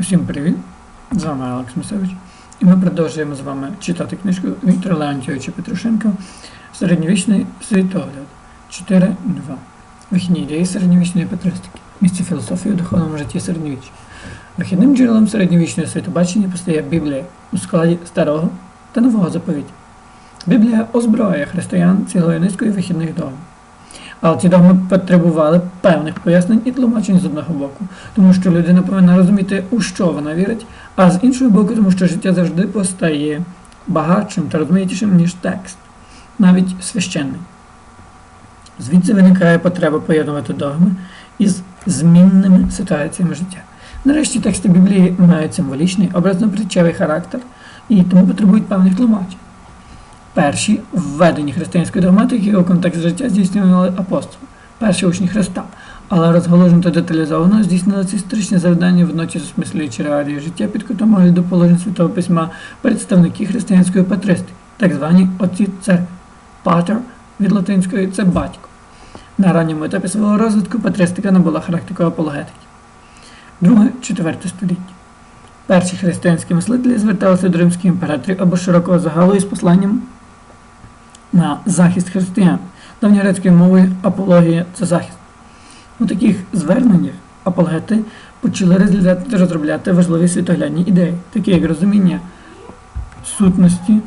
Усім привіт! З вами Алекс Мисевич. І ми продовжуємо з вами читати книжку Віктора Леонтьовича Петрушенка Середньовічний світогляд 4.2. Вихідні ідеї середньовічної патристики. Місце філософії у духовному житті середньовіччя. Вихідним джерелом середньовічного світобачення постає Біблія у складі старого та нового заповіття. Біблія озброює християн цілою низкою вихідних догм. Але ці догми потребували певних пояснень і тлумачень з одного боку, тому що людина повинна розуміти, у що вона вірить, а з іншого боку, тому що життя завжди постає багатшим та розмаїтішим, ніж текст, навіть священний. Звідси виникає потреба поєднувати догми із змінними ситуаціями життя. Нарешті тексти Біблії мають символічний, образно-притчевий характер і тому потребують певних тлумачень. Перші введені християнської догматики у контекст життя здійснювали апостоли, перші учні Христа, але розголожено та деталізовано здійснили ці історичні завдання, водночас осмислюючи реалії життя, під кутом огляду положень Святого Письма представники християнської патристики, так звані отці церкви. Патер від латинської це батько. На ранньому етапі свого розвитку патристика набула характеру апологетики. Друге, четверте століття. Перші християнські мислителі зверталися до римських імператорів або широкого загалу із посланням на захист християн. Давньогрецькою мовою апологія це захист. У таких зверненнях апологети почали розглядати розробляти важливі світоглядні ідеї, такі як розуміння сутності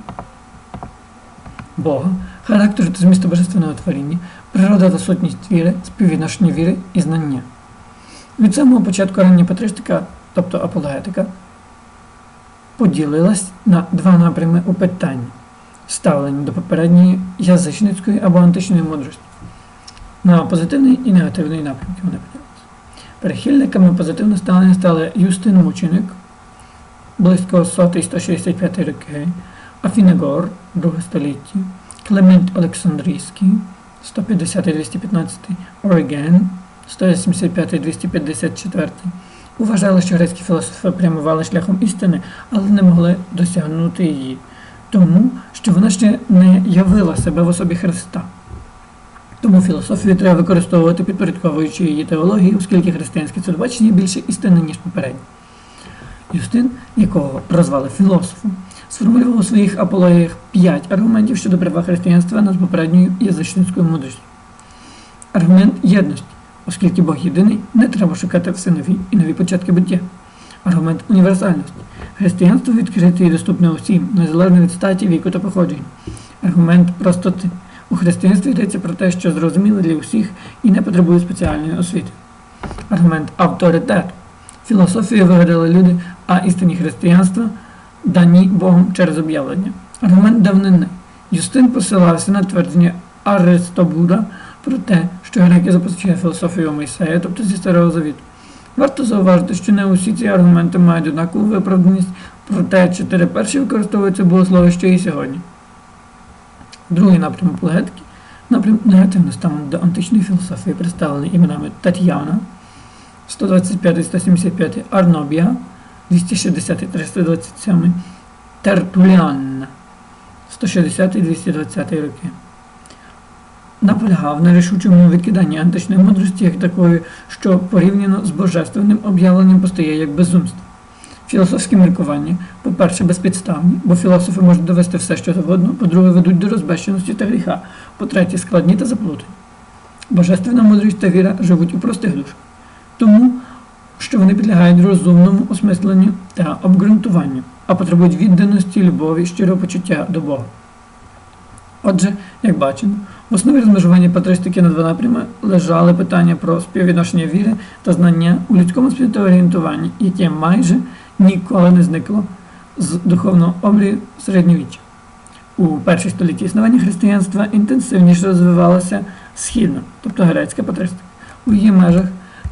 Бога, характеру та змісту божественного творіння, природа та сутність віри, співвідношення віри і знання. Від самого початку рання патристика, тобто апологетика, поділилась на два напрями у питанні ставлення до попередньої язичницької або античної мудрості. На позитивний і негативний напрямки вони поділилися. Перехильниками позитивного ставлення стали Юстин Мученик близько 100-165 роки, Афінегор, 2 століття, Клемент Олександрійський, 150-215, Ориген, 175-254. Вважали, що грецькі філософи прямували шляхом істини, але не могли досягнути її, тому що вона ще не явила себе в особі Христа. Тому філософію треба використовувати, підпорядковуючи її теології, оскільки християнське цілобачення більше істинне, ніж попереднє. Юстин, якого прозвали філософом, сформулював у своїх апологіях п'ять аргументів щодо права християнства над попередньою язичницькою мудрістю. Аргумент єдності, оскільки Бог єдиний, не треба шукати все нові і нові початки буття. Аргумент універсальності. Християнство відкрите і доступне усім, незалежно від статі, віку та походження. Аргумент простоти. У християнстві йдеться про те, що зрозуміло для усіх і не потребує спеціальної освіти. Аргумент авторитету. Філософію вигадали люди, а істинні християнства дані Богом через об'явлення. Аргумент давнини. Юстин посилався на твердження Аристобуда про те, що греки запозичили філософію Мойсея, тобто зі Старого Завіту. Варто зауважити, що не усі ці аргументи мають однакову виправданість, проте чотири перші використовуються богослови ще і сьогодні. Другий напрямок апологетики – напрям негативно ставлення до античної філософії, представлений іменами Татьяна, 125-175, Арнобія, 260-327, Тертуліанна, 160-220 роки. Наполягав на рішучому відкиданні античної мудрості як такої, що порівняно з божественним об'явленням постає як безумство. Філософські міркування, по-перше, безпідставні, бо філософи можуть довести все, що завгодно, по-друге, ведуть до розбещеності та гріха, по-третє, складні та заплутані. Божественна мудрість та віра живуть у простих душах, тому що вони підлягають розумному осмисленню та обґрунтуванню, а потребують відданості, любові, щирого почуття до Бога. Отже, як бачимо, в основі розмежування патристики на два напрями лежали питання про співвідношення віри та знання у людському світоорієнтуванні, яке майже ніколи не зникло з духовного обрію середньовіччя. У перші столітті існування християнства інтенсивніше розвивалося східно, тобто грецька патристика. У її межах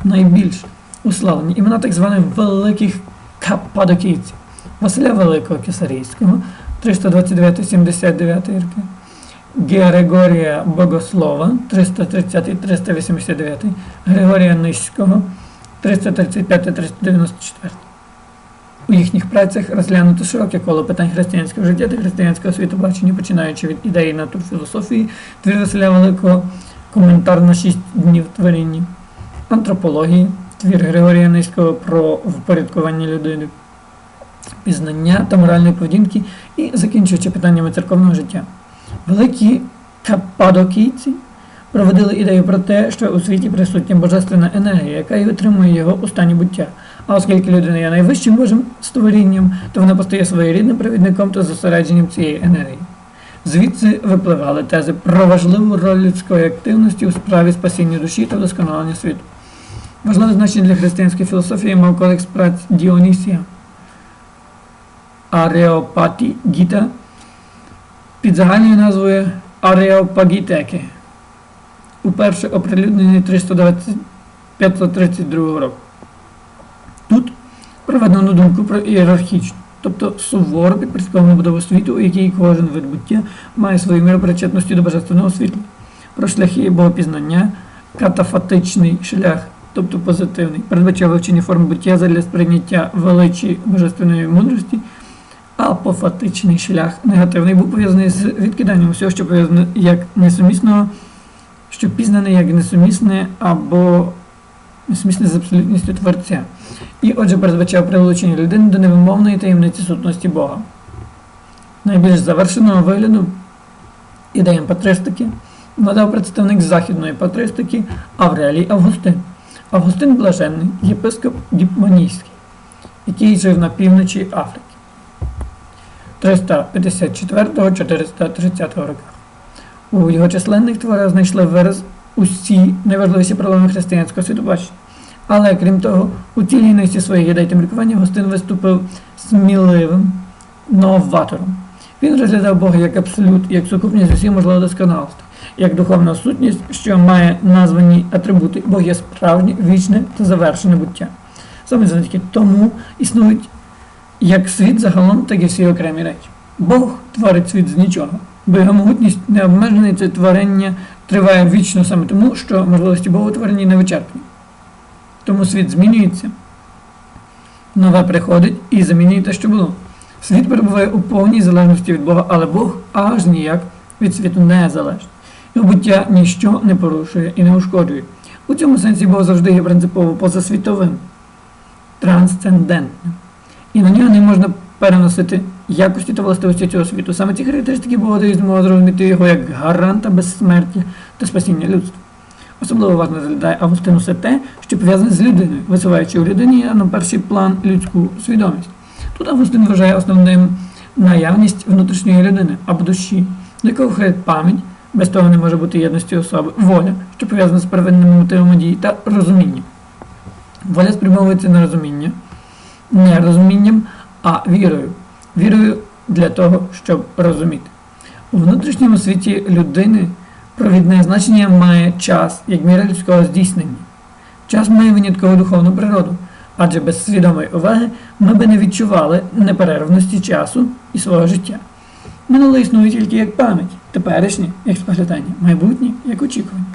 найбільш уславлені імена так званих великих каппадокійців Василя Великого Кесарійського 329-79 роки. Григорія Богослова 330-389, Григорія Низького 335-394. У їхніх працях розглянуто широке коло питань християнського життя та християнського світобачення, починаючи від ідеї натурфілософії, твір Василя Великого, коментар на шість днів творіння, антропології, твір Григорія Низького про впорядкування людини, пізнання та моральної поведінки і закінчуючи питаннями церковного життя. Великі каппадокійці проводили ідею про те, що у світі присутня божественна енергія, яка і отримує його у стані буття. А оскільки людина є найвищим Божим створінням, то вона постає своєрідним провідником та зосередженням цієї енергії. Звідси випливали тези про важливу роль людської активності у справі спасіння душі та вдосконалення світу. Важливе значення для християнської філософії мав кодекс праць Діонісія Ареопаті Гіта під загальною назвою Ареопагітеки, уперше оприлюднений 320 532 року. Тут проведено думку про ієрархічну, тобто суворо підпорядковану будову світу, у якій кожен вид буття має свою міру причетності до божественного світла, про шляхи богопізнання, катафатичний шлях, тобто позитивний, передбачає вивчення форм буття задля сприйняття величі божественної мудрості, апофатичний шлях негативний був пов'язаний з відкиданням усього, що пов'язане як несумісного, що пізнане як несумісне або несумісне з абсолютністю Творця. І отже передбачав прилучення людини до невимовної таємниці сутності Бога. Найбільш завершеного вигляду ідеям патристики надав представник західної патристики Аврелій Августин. Августин Блаженний, єпископ Діпманійський, який жив на півночі Африки 354-430 роках. У його численних творах знайшли вираз усі найважливіші проблеми християнського світобачення. Але крім того, у цілій низці своїх ідей та міркувань Гостин виступив сміливим новатором. Він розглядав Бога як абсолют, як сукупність усіх можливих досконалств, як духовна сутність, що має названі атрибути, Бог є справжнє, вічне та завершене буття. Саме завдяки тому існують як світ загалом, так і всі окремі речі. Бог творить світ з нічого, бо його могутність необмежений це творення триває вічно саме тому, що можливості Бога творені невичерпні. Тому світ змінюється, нове приходить і замінює те, що було. Світ перебуває у повній залежності від Бога, але Бог аж ніяк від світу не залежить. Його буття ніщо не порушує і не ушкоджує. У цьому сенсі Бог завжди є принципово позасвітовим, трансцендентним. І на нього не можна переносити якості та властивості цього світу. Саме ці характеристики дають змогу зрозуміти його як гаранта безсмертя та спасіння людства. Особливо важно розглядає Августин усе те, що пов'язане з людиною, висуваючи у людині на перший план людську свідомість. Тут Августин вважає основним наявність внутрішньої людини або душі, до якого входить пам'ять, без того не може бути єдності особи, воля, що пов'язана з первинними мотивами дії, та розуміння. Воля спрямовується на розуміння, не розумінням, а вірою. Вірою для того, щоб розуміти. У внутрішньому світі людини провідне значення має час, як міра людського здійснення. Час має виняткову духовну природу, адже без свідомої уваги ми би не відчували неперервності часу і свого життя. Минуле існує тільки як пам'ять, теперішнє як споглядання, майбутнє як очікування.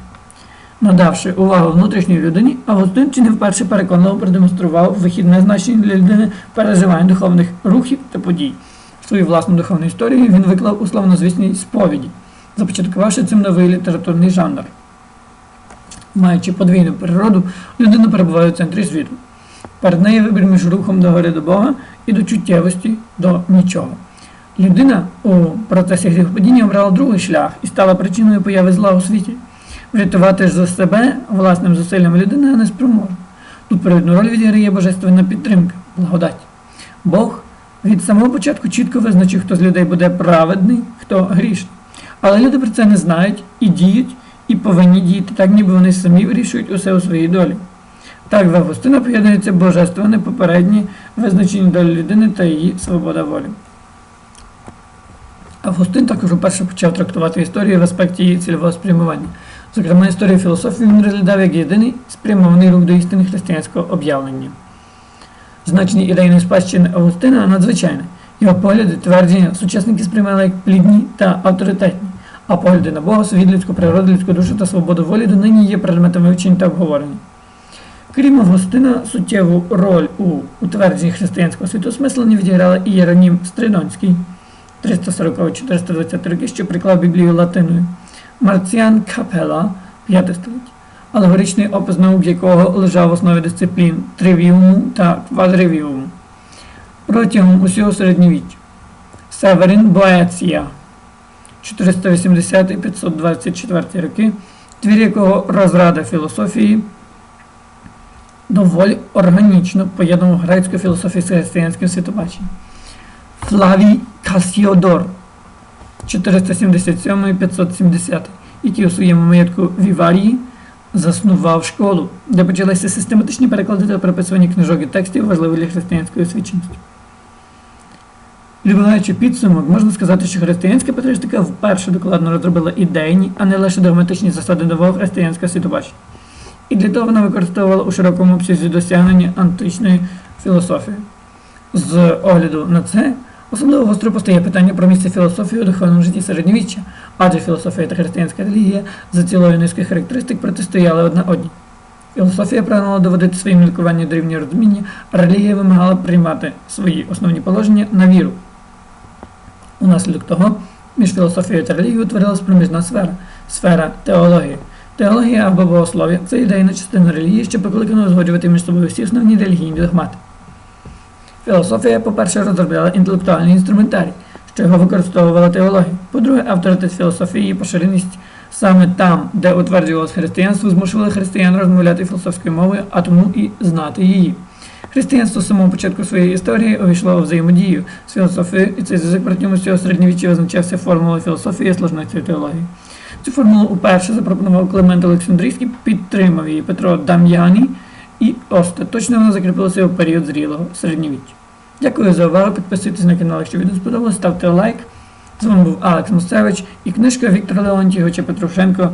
Надавши увагу внутрішній людині, Августин чи не вперше переконливо продемонстрував вихідне значення для людини переживань духовних рухів та подій. Свою власну духовну історію він виклав у славнозвісній сповіді, започаткувавши цим новий літературний жанр. Маючи подвійну природу, людина перебуває в центрі світу. Перед нею вибір між рухом до гори до Бога і до чуттєвості до нічого. Людина у процесі гріхопадіння обрала другий шлях і стала причиною появи зла у світі. Врятувати за себе власним зусиллям людина не спроможна. Тут провідну роль відіграє божественна підтримка, благодать. Бог від самого початку чітко визначив, хто з людей буде праведний, хто грішний. Але люди про це не знають і діють, і повинні діяти, так ніби вони самі вирішують усе у своїй долі. Так в Августина поєднується божественне попереднє визначення долі людини та її свобода волі. Августин також уперше почав трактувати історію в аспекті її цільового спрямування. Зокрема, історію філософії він розглядав як єдиний спрямований рух до істини християнського об'явлення. Значення ідейної спадщини Августина надзвичайне. Його погляди, твердження сучасники сприймали як плідні та авторитетні, а погляди на Бога, світ, людську природу, людську душу та свободу волі донині є предметом вивчень та обговорення. Крім Августина, суттєву роль у утвердженні християнського світосмислення відіграла і Єронім Стридонський 340-420 роки, що приклав Біблію латиною. Марціан Капела 5 століття. алегоричний опис наук якого лежав в основі дисциплін тривіуму та квадривіуму. Протягом усього середньовіччя Северин Боеція 480-524 роки, твір якого розрада філософії доволі органічно поєднував грецьку філософію з християнським світобаченням. Флавій Касіодор 477-570, який у своєму маєтку Віварії заснував школу, де почалися систематичні переклади та переписування книжок і текстів, важливих для християнської освіченості. Підбиваючи підсумок, можна сказати, що християнська патріотика вперше докладно розробила ідейні, а не лише догматичні засади нового християнського світобачення. І для того вона використовувала у широкому обсязі досягнення античної філософії. З огляду на це особливо гостро постає питання про місце філософії у духовному житті середньовіччя, адже філософія та християнська релігія за цілою низкою характеристик протистояли одна одній. Філософія прагнула доводити своє мілкування до рівня розуміння, а релігія вимагала приймати свої основні положення на віру. Унаслідок того, між філософією та релігією утворилась проміжна сфера сфера теології. Теологія або богослов'я це ідейна частина релігії, що покликана узгоджувати між собою всі основні релігійні догмати. Філософія, по-перше, розробляла інтелектуальний інструментарій, що його використовувала теологія. По-друге, авторитет філософії і поширеність саме там, де утверджувалось християнство, змушували християн розмовляти філософською мовою, а тому і знати її. Християнство з самого початку своєї історії увійшло у взаємодію з філософією, і цей зв'язок протягом усього середньовіччя визначався формулою філософії і сложності теології. Цю формулу уперше запропонував Климент Олександрійський, підтримав її Петро Дам'яний, і остаточно вона закріпилася у період зрілого середньовіччя. Дякую за увагу. Підписуйтесь на канал, якщо відео сподобалось, ставте лайк. З вами був Алекс Мусевич і книжка Віктора Леонтійовича Петрушенко